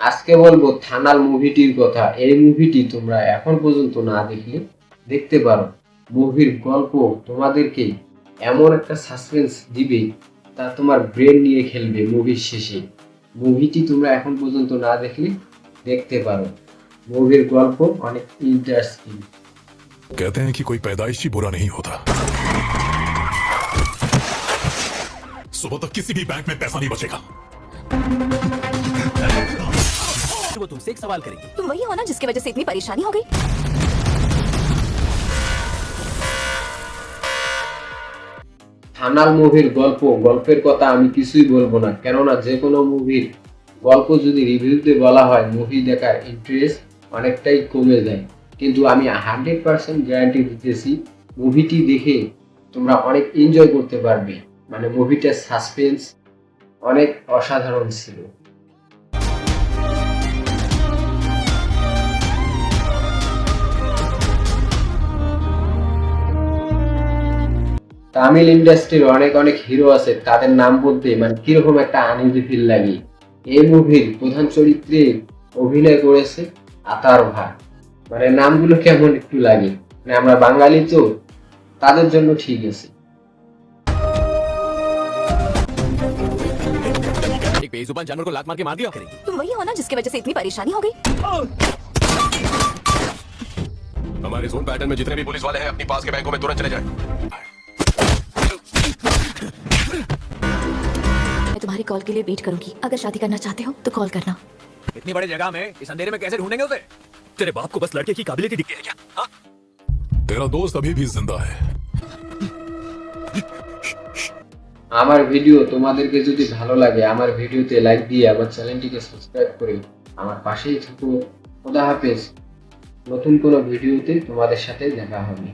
আজকে বলবো থানাল মুভিটির কথা এই মুভিটি তোমরা এখন পর্যন্ত না দেখলে দেখতে পারো মুভির গল্প তোমাদেরকে এমন একটা সাসপেন্স দিবে তা তোমার ব্রেন নিয়ে খেলবে মুভির শেষে মুভিটি তোমরা এখন পর্যন্ত না দেখলে দেখতে পারো মুভির গল্প অনেক ইন্টারেস্টিং कहते हैं कि कोई पैदाइशी बुरा नहीं होता सुबह तक किसी भी बैंक में पैसा नहीं बचेगा वो तुमसे एक सवाल करेगी तुम वही हो ना जिसकी वजह से इतनी परेशानी हो गई থানাল মুভির গল্প গল্পের কথা আমি কিছুই বলবো না কেননা যে কোনো মুভির গল্প যদি রিভিউতে বলা হয় মুভি দেখার ইন্টারেস্ট অনেকটাই কমে যায় কিন্তু আমি হান্ড্রেড পার্সেন্ট গ্যারান্টি দিতেছি মুভিটি দেখে তোমরা অনেক এনজয় করতে পারবে মানে মুভিটার সাসপেন্স অনেক অসাধারণ ছিল তামিল ইন্ডাস্ট্রির অনেক অনেক হিরো আছে তাদের নাম বলতে মানে কিরকম একটা আনইজি ফিল লাগে এই মুভির প্রধান চরিত্রে অভিনয় করেছে আতার ভাই মানে নামগুলো কেমন একটু লাগে মানে আমরা বাঙালি তো তাদের জন্য ঠিক আছে एक बेजुबान जानवर को लात मार के मार दिया करेगी तुम वही हो ना जिसकी वजह से इतनी परेशानी हो गई हमारे जोन पैटर्न में जितने भी पुलिस वाले हैं अपनी पास के बैंकों में तुरंत चले जाएं। तुम्हारी कॉल के लिए वेट करूंगी अगर शादी करना चाहते हो तो कॉल करना इतनी बड़ी जगह में इस अंधेरे में कैसे ढूंढेंगे उसे तेरे बाप को बस लड़के की काबिलियत ही दिखती है क्या हाँ? तेरा दोस्त अभी भी जिंदा है আমার ভিডিও তোমাদেরকে যদি ভালো লাগে আমার ভিডিওতে লাইক দিয়ে আমার চ্যানেলটিকে সাবস্ক্রাইব করে আমার পাশেই থাকো খোদা হাফেজ নতুন কোনো ভিডিওতে তোমাদের সাথে দেখা হবে